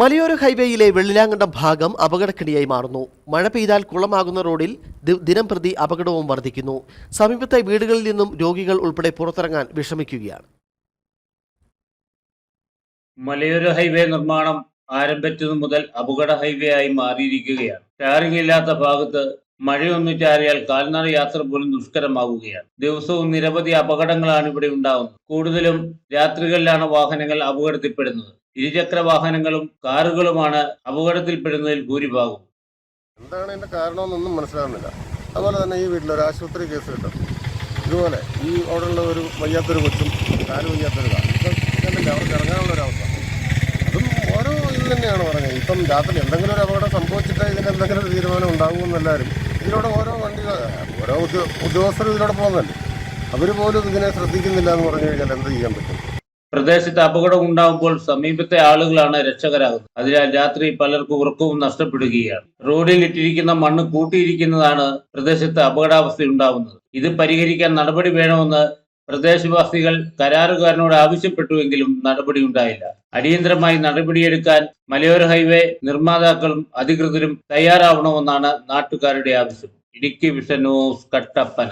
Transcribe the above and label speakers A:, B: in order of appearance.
A: മലയോര ഹൈവേയിലെ വെള്ളിലാങ്കണ്ടം ഭാഗം അപകടക്കിണിയായി മാറുന്നു. മഴ പെയ്താൽ കുളമാകുന്ന റോഡിൽ ദിനം പ്രതി അപകടവും വർദ്ധിക്കുന്നു. സമീപത്തെ വീടുകളിൽ നിന്നും രോഗികൾ ഉൾപ്പെടെ പുറത്തിറങ്ങാൻ വിഷമിക്കുകയാണ്.
B: മലയോര ഹൈവേ നിർമ്മാണം ആരംഭിച്ചതു മുതൽ അപകട ഹൈവേ ആയി മാറിയിരിക്കുകയാണ്. ടാറിംഗ് ഇല്ലാത്ത ഭാഗത്ത് മഴയൊന്നു ചാരിയാൽ കാൽനട യാത്ര പോലും ദുഷ്കരമാവുകയാണ്. ദിവസവും നിരവധി അപകടങ്ങളാണ് ഇവിടെ ഉണ്ടാകുന്നത് കൂടുതലും രാത്രികളിലാണ് വാഹനങ്ങൾ അപകടത്തിൽപ്പെടുന്നത്. ഇരുചക്ര വാഹനങ്ങളും കാറുകളുമാണ് അപകടത്തിൽപ്പെടുന്നതിൽ ഭൂരിഭാഗവും.
C: എന്താണ് ഇതിന്റെ കാരണമെന്നൊന്നും മനസ്സിലാകുന്നില്ല അതുപോലെ തന്നെ ഈ വീട്ടിൽ ഒരു ആശുപത്രി കേസ് കിട്ടും. ഇതുപോലെ ഈ അവിടെയുള്ള ഒരു വയ്യാത്തൊരു കൊച്ചും കാൽ വയ്യാത്തൊരു കണ്ടില്ല അവർക്ക് ഇറങ്ങാനുള്ള ഒരു അവസ്ഥ. അതും ഓരോ ഇത് തന്നെയാണ് പറഞ്ഞത്. ഇപ്പം രാത്രി എന്തെങ്കിലും ഒരു അപകടം സംഭവിച്ചിട്ട് ഇതിന് എന്തെങ്കിലും ഒരു തീരുമാനം ഉണ്ടാകുമെന്നെല്ലാവരും ഇതിലൂടെ ഓരോ വണ്ടി ഓരോ ഉദ്യോ- ഉദ്യോഗസ്ഥരും ഇതിലൂടെ പോകുന്നുണ്ട്. അവർ പോലും ഇതിനെ ശ്രദ്ധിക്കുന്നില്ല എന്ന് പറഞ്ഞു കഴിഞ്ഞാൽ എന്ത് ചെയ്യാൻ പറ്റും?
B: പ്രദേശത്ത് അപകടം ഉണ്ടാകുമ്പോൾ സമീപത്തെ ആളുകളാണ് രക്ഷകരാകുന്നത്. അതിനാൽ രാത്രി പലർക്കും ഉറക്കവും നഷ്ടപ്പെടുകയാണ്. റോഡിൽ ഇട്ടിരിക്കുന്ന മണ്ണ് കൂട്ടിയിരിക്കുന്നതാണ് പ്രദേശത്ത് അപകടാവസ്ഥ ഉണ്ടാവുന്നത് ഇത് പരിഹരിക്കാൻ നടപടി വേണമെന്ന് പ്രദേശവാസികൾ കരാറുകാരനോട് ആവശ്യപ്പെട്ടുവെങ്കിലും നടപടി ഉണ്ടായില്ല. അടിയന്തരമായി നടപടിയെടുക്കാൻ മലയോര ഹൈവേ നിർമ്മാതാക്കളും അധികൃതരും തയ്യാറാവണമെന്നാണ് നാട്ടുകാരുടെ ആവശ്യം. Idukki vision news Kattappana.